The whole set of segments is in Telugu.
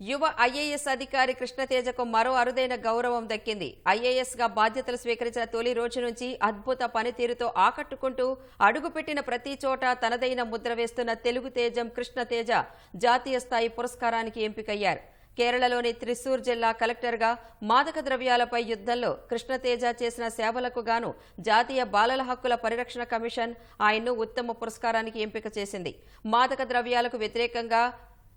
యువ ఐఏఎస్ అధికారి కృష్ణతేజకు మరో అరుదైన గౌరవం దక్కింది. ఐఏఎస్గా బాధ్యతలు స్వీకరించిన తొలి రోజు నుంచి అద్భుత పనితీరుతో ఆకట్టుకుంటూ అడుగుపెట్టిన ప్రతి చోట తనదైన ముద్ర వేస్తున్న తెలుగు తేజం కృష్ణతేజ జాతీయ స్థాయి పురస్కారానికి ఎంపికయ్యారు. కేరళలోని త్రిశూర్ జిల్లా కలెక్టర్గా మాదక ద్రవ్యాలపై యుద్ధంలో కృష్ణతేజ చేసిన సేవలకు గాను జాతీయ బాలల హక్కుల పరిరక్షణ కమిషన్ ఆయన్ను ఉత్తమ పురస్కారానికి ఎంపిక చేసింది. మాదక ద్రవ్యాలకు వ్యతిరేకంగా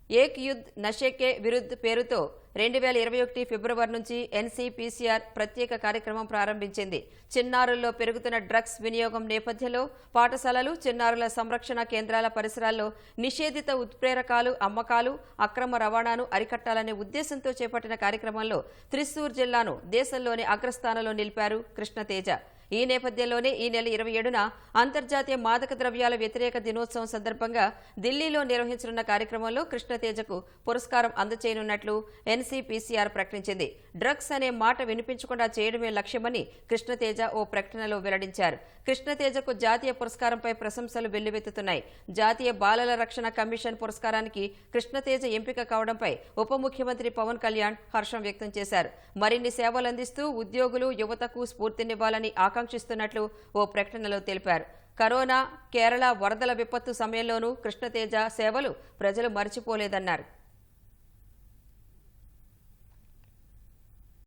ఏక్ యుద్ నషేకే విరుద్ పేరుతో రెండు వేల ఇరవై ఒకటి ఫిబ్రవరి నుంచి ఎన్సీపీసీఆర్ ప్రత్యేక కార్యక్రమం ప్రారంభించింది. చిన్నారుల్లో పెరుగుతున్న డ్రగ్స్ వినియోగం నేపథ్యంలో పాఠశాలలు చిన్నారుల సంరక్షణ కేంద్రాల పరిసరాల్లో నిషేధిత ఉత్ప్రేరకాలు అమ్మకాలు అక్రమ రవాణాను అరికట్టాలనే ఉద్దేశంతో చేపట్టిన కార్యక్రమంలో త్రిశూర్ జిల్లాను దేశంలోని అగ్రస్థానంలో నిలిపారు కృష్ణతేజ. ఈ నేపథ్యంలోనే ఈ నెల ఇరవై ఏడున అంతర్జాతీయ మాదక ద్రవ్యాల వ్యతిరేక దినోత్సవం సందర్భంగా ఢిల్లీలో నిర్వహించనున్న కార్యక్రమంలో కృష్ణతేజకు పురస్కారం అందచేయనున్నట్లు ఎన్సీపీసీఆర్ ప్రకటించింది. డ్రగ్స్ అనే మాట వినిపించకుండా చేయడమే లక్ష్యమని కృష్ణతేజ ఓ ప్రకటనలో వెల్లడించారు. కృష్ణతేజకు జాతీయ పురస్కారంపై ప్రశంసలు వెల్లువెత్తుతున్నాయి. జాతీయ బాలల రక్షణ కమిషన్ పురస్కారానికి కృష్ణతేజ ఎంపిక కావడంపై ఉప ముఖ్యమంత్రి పవన్ కళ్యాణ్ హర్షం వ్యక్తం చేశారు. మరిన్ని సేవలందిస్తూ ఉద్యోగులు యువతకు స్ఫూర్తినివ్వాలని ఆకాంక్షిస్తున్నట్లు ఓ ప్రకటనలో తెలిపారు. కరోనా కేరళ వరదల విపత్తు సమయంలోనూ కృష్ణతేజ సేవలు ప్రజలు మర్చిపోలేదన్నారు.